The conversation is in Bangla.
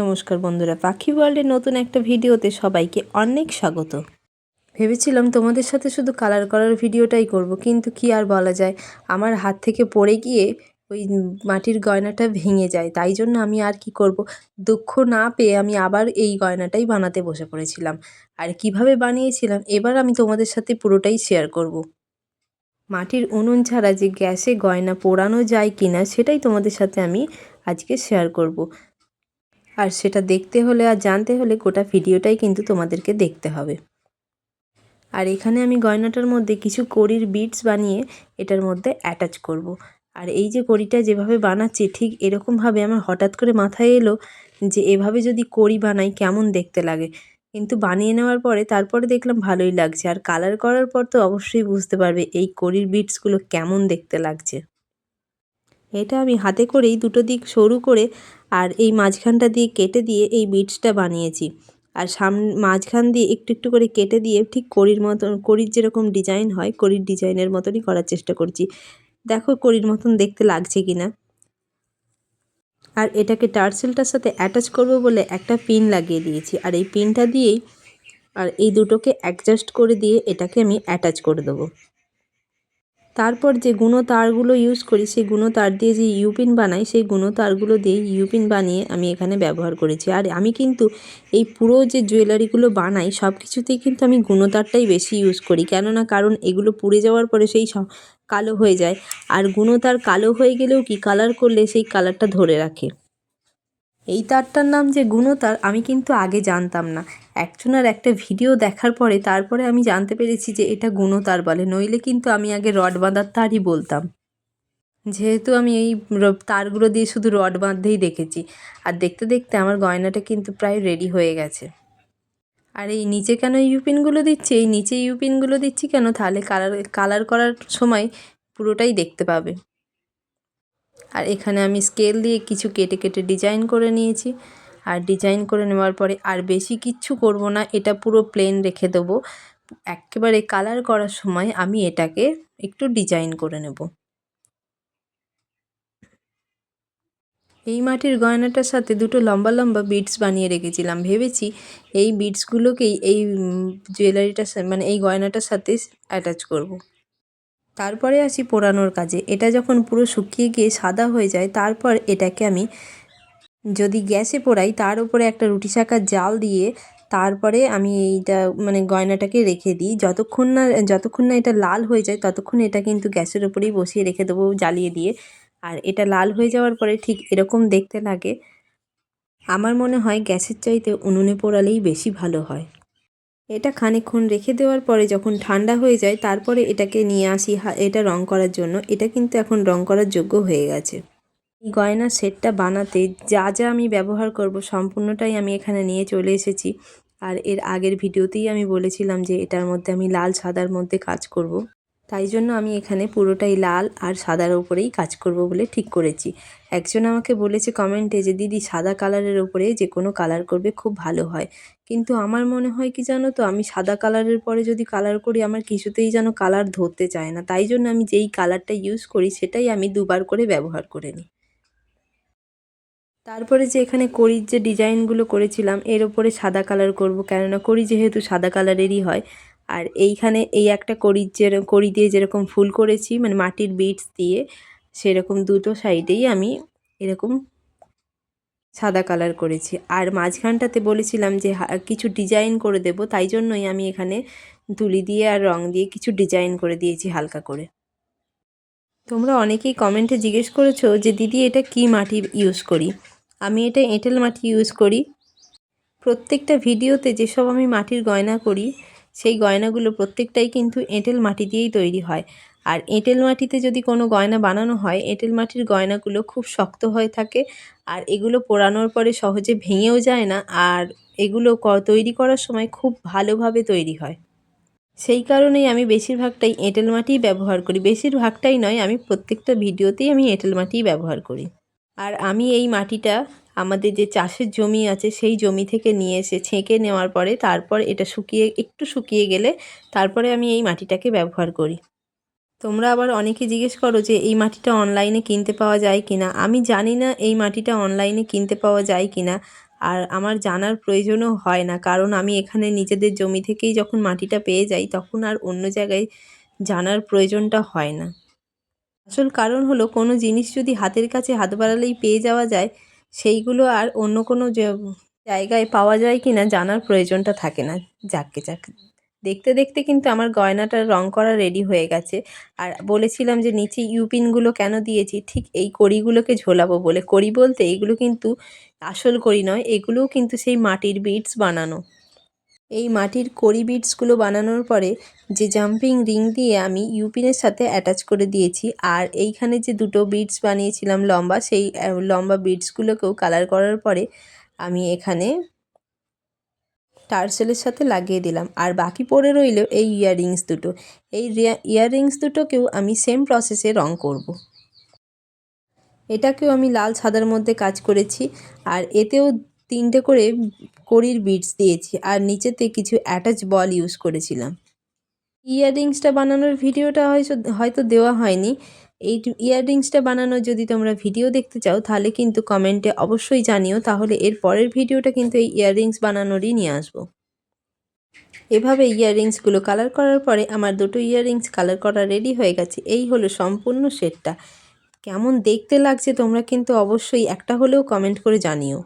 নমস্কার বন্ধুরা, পাখি ওয়ার্ল্ডের নতুন একটা ভিডিওতে সবাইকে অনেক স্বাগত ভেবেছিলাম তোমাদের সাথে শুধু কালার করার ভিডিওটাই করব, কিন্তু কি আর বলা যায়, আমার হাত থেকে পড়ে গিয়ে ওই মাটির গয়নাটা ভেঙে যায়, তাই জন্য আমি আর কি করব দুঃখ না পেয়ে আমি আবার এই গয়নাটাই বানাতে বসে পড়েছিলাম আর কীভাবে বানিয়েছিলাম, এবার আমি তোমাদের সাথে পুরোটাই শেয়ার করব। মাটির উনুন ছাড়া যে গ্যাসে গয়না পোড়ানো যায় কিনা, সেটাই তোমাদের সাথে আমি আজকে শেয়ার করব। আর সেটা দেখতে হলে আর জানতে হলে গোটা ভিডিওটাই কিন্তু তোমাদেরকে দেখতে হবে। আর এখানে আমি গয়নাটার মধ্যে কিছু কড়ির বিটস বানিয়ে এটার মধ্যে অ্যাটাচ করব। আর এই যে কড়িটা যেভাবে বানাচ্ছি, ঠিক এরকমভাবে আমার হঠাৎ করে মাথায় এলো যে এভাবে যদি কড়ি বানাই কেমন দেখতে লাগে। কিন্তু বানিয়ে নেওয়ার পরে তারপরে দেখলাম ভালোই লাগছে। আর কালার করার পর তো অবশ্যই বুঝতে পারবে এই কড়ির বিটসগুলো কেমন দেখতে লাগছে। এটা আমি হাতে করেই দুটো দিক সরু করে আর এই মাঝখানটা দিয়ে কেটে দিয়ে এই বিটসটা বানিয়েছি। আর সাম, মাঝখান দিয়ে একটু একটু করে কেটে দিয়ে ঠিক কড়ির মতন, কড়ির যেরকম ডিজাইন হয়, কড়ির ডিজাইনের মতনই করার চেষ্টা করছি। দেখো কড়ির মতন দেখতে লাগছে কি না আর এটাকে টার্সেলটার সাথে অ্যাটাচ করব বলে একটা পিন লাগিয়ে দিয়েছি। আর এই পিনটা দিয়েই, আর এই দুটোকে অ্যাডজাস্ট করে দিয়ে এটাকে আমি অ্যাটাচ করে দেবো। তারপর যে গুঁড়ো তারগুলো ইউজ করি, সেই গুঁড়ো তার দিয়ে যে ইউপিন বানাই, সেই গুঁড়ো তারগুলো দিয়ে ইউপিন বানিয়ে আমি এখানে ব্যবহার করেছি। আর আমি কিন্তু এই পুরো যে জুয়েলারিগুলো বানাই সব কিছুতেই কিন্তু আমি গুঁড়ো তারটাই বেশি ইউজ করি। কেননা কারণ এগুলো পুড়ে যাওয়ার পরে সেই কালো হয়ে যায়। আর গুঁড়ো তার কালো হয়ে গেলেও কি? কালার করলে সেই কালারটা ধরে রাখে। এই তারটার নাম যে গুণতার আমি কিন্তু আগে জানতাম না। একজনের একটা ভিডিও দেখার পরে তারপরে আমি জানতে পেরেছি যে এটা গুণতার বলে, নইলে কিন্তু আমি আগে রড বাঁধার তারই বলতাম। যেহেতু আমি এই তারগুলো দিয়ে শুধু রড বাঁধতেই দেখেছি। আর দেখতে দেখতে আমার গয়নাটা কিন্তু প্রায় রেডি হয়ে গেছে। আর এই নিচে কেন ইউপিনগুলো দিচ্ছি? এই নিচে ইউপিনগুলো দিচ্ছি কেন? তাহলে কালার কালার করার সময় পুরোটাই দেখতে পাবে। আর এখানে আমি স্কেল দিয়ে কিছু কেটে কেটে ডিজাইন করে নিয়েছি। আর ডিজাইন করে নেওয়ার পরে আর বেশি কিচ্ছু করব না, এটা পুরো প্লেন রেখে দেবো। একেবারে কালার করার সময় আমি এটাকে একটু ডিজাইন করে নেব। এই মাটির গয়নাটার সাথে দুটো লম্বা লম্বা বিটস বানিয়ে রেখেছিলাম। ভেবেছি এই বিটসগুলোকেই এই জুয়েলারিটার মানে এই গয়নাটার সাথে অ্যাটাচ করব। তারপরে আসি পোড়ানোর কাজে। এটা যখন পুরো শুকিয়ে গিয়ে সাদা হয়ে যায়, তারপর এটাকে আমি যদি গ্যাসে পোড়াই, তার উপরে একটা রুটি শাকার জাল দিয়ে তারপরে আমি এইটা মানে গয়নাটাকে রেখে দিই। যতক্ষণ না যতক্ষণ না এটা লাল হয়ে যায়, ততক্ষণ এটা কিন্তু গ্যাসের ওপরেই বসিয়ে রেখে দেবো জ্বালিয়ে দিয়ে। আর এটা লাল হয়ে যাওয়ার পরে ঠিক এরকম দেখতে লাগে। আমার মনে হয় গ্যাসের চাইতে উনুনে পোড়ালেই বেশি ভালো হয়। এটা খানিক্ষণ রেখে দেওয়ার পরে যখন ঠান্ডা হয়ে যায়, তারপরে এটাকে নিয়ে আসি এটা রং করার জন্য। এটা কিন্তু এখন রং করার যোগ্য হয়ে গেছে। এই গয়নার সেটটা বানাতে যা যা আমি ব্যবহার করব সম্পূর্ণটাই আমি এখানে নিয়ে চলে এসেছি। আর এর আগের ভিডিওতেই আমি বলেছিলাম যে এটার মধ্যে আমি লাল সাদার মধ্যে কাজ করব। তাই জন্য আমি এখানে পুরোটাই লাল আর সাদার ওপরেই কাজ করব বলে ঠিক করেছি। একজন আমাকে বলেছে কমেন্টে যে, দিদি, সাদা কালারের ওপরে যে কোনো কালার করবে খুব ভালো হয়। কিন্তু আমার মনে হয় কি জানো তো, আমি সাদা কালারের পরে যদি কালার করি, আমার কিছুতেই যেন কালার ধরতে চায় না। তাই জন্য আমি যেই কালারটা ইউজ করি, সেটাই আমি দুবার করে ব্যবহার করে নিই। তারপরে যে এখানে কড়ির যে ডিজাইনগুলো করেছিলাম, এর ওপরে সাদা কালার করব। কেননা করি যেহেতু সাদা কালারেরই হয় আর এইখানে এই একটা কড়ির যে কড়ি দিয়ে যেরকম ফুল করেছি মানে মাটির বিটস দিয়ে, সেরকম দুটো সাইডেই আমি এরকম সাদা কালার করেছি। আর মাঝখানটাতে বলেছিলাম যে কিছু ডিজাইন করে দেব, তাই জন্যই আমি এখানে তুলি দিয়ে আর রং দিয়ে কিছু ডিজাইন করে দিয়েছি হালকা করে। তোমরা অনেকেই কমেন্টে জিজ্ঞেস করেছ যে, দিদি, এটা কি মাটি ইউজ করি? আমি এটা এঁটেল মাটি ইউজ করি। প্রত্যেকটা ভিডিওতে যেসব আমি মাটির গয়না করি সেই গয়নাগুলো প্রত্যেকটাই কিন্তু এঁটেল মাটি দিয়েই তৈরি হয়। আর এঁটেল মাটিতে যদি কোনো গয়না বানানো হয়, এঁটেল মাটির গয়নাগুলো খুব শক্ত হয়ে থাকে আর এগুলো পোড়ানোর পরে সহজে ভেঙেও যায় না আর এগুলো তৈরি করার সময় খুব ভালোভাবে তৈরি হয়। সেই কারণেই আমি বেশিরভাগটাই এঁটেল মাটিই ব্যবহার করি। বেশিরভাগটাই নয়, আমি প্রত্যেকটা ভিডিওতেই আমি এঁটেল মাটিই ব্যবহার করি। আর আমি এই মাটিটা আমাদের যে চাষের জমি আছে, সেই জমি থেকে নিয়ে এসে ছেঁকে নেওয়ার পরে তারপর এটা শুকিয়ে, একটু শুকিয়ে গেলে তারপরে আমি এই মাটিটাকে ব্যবহার করি। তোমরা আবার অনেকে জিজ্ঞেস করো যে, এই মাটিটা অনলাইনে কিনতে পাওয়া যায় কি না আমি জানি না এই মাটিটা অনলাইনে কিনতে পাওয়া যায় কি না আর আমার জানার প্রয়োজনও হয় না। কারণ আমি এখানে নিজেদের জমি থেকেই যখন মাটিটা পেয়ে যাই, তখন আর অন্য জায়গায় জানার প্রয়োজনটা হয় না। আসল কারণ হলো, কোনো জিনিস যদি হাতের কাছে হাত বাড়ালেই পেয়ে যাওয়া যায় সেইগুলো আর অন্য কোনো জায়গায় পাওয়া যায় কি না জানার প্রয়োজনটা থাকে না। যাকে যাক। দেখতে দেখতে কিন্তু আমার গয়নাটার রং করা রেডি হয়ে গেছে। আর বলেছিলাম যে, নিচে ইউপিনগুলো কেন দিয়েছি? ঠিক এই কড়িগুলোকে ঝোলাবো বলে। কড়ি বলতে এগুলো কিন্তু আসল করি নয়, এগুলোও কিন্তু সেই মাটির বিটস বানানো। এই মাটির কড়ি বিটসগুলো বানানোর পরে যে জাম্পিং রিং দিয়ে আমি ইউপিনের সাথে অ্যাটাচ করে দিয়েছি, আর এইখানে যে দুটো বিটস বানিয়েছিলাম লম্বা, সেই লম্বা বিটসগুলোকেও কালার করার পরে আমি এখানে টার্সেলের সাথে লাগিয়ে দিলাম আর বাকি পড়ে রইল এই ইয়াররিংস দুটো এই ইয়াররিংস দুটোকেও আমি সেম প্রসেসে রং করব। এটাকেও আমি লাল সাদার মধ্যে কাজ করেছি, আর এতেও তিনটে করে কড়ির বিটস দিয়েছি আর নিচেতে কিছু অ্যাটাচ বল ইউজ করেছিলাম। ইয়াররিংসটা বানানোর ভিডিওটা হয়তো হয়তো দেওয়া হয়নি। এই ইয়াররিংসটা বানানোর যদি তোমরা ভিডিও দেখতে চাও, তাহলে কিন্তু কমেন্টে অবশ্যই জানিও। তাহলে এর পরের ভিডিওটা কিন্তু এই ইয়াররিংস বানানোরই নিয়ে আসব। এভাবে ইয়াররিংসগুলো কালার করার পরে আমার দুটো ইয়াররিংস কালার করা রেডি হয়ে গেছে। এই হলো সম্পূর্ণ সেটটা। কেমন দেখতে লাগছে তোমরা কিন্তু অবশ্যই একটা হলেও কমেন্ট করে জানিও।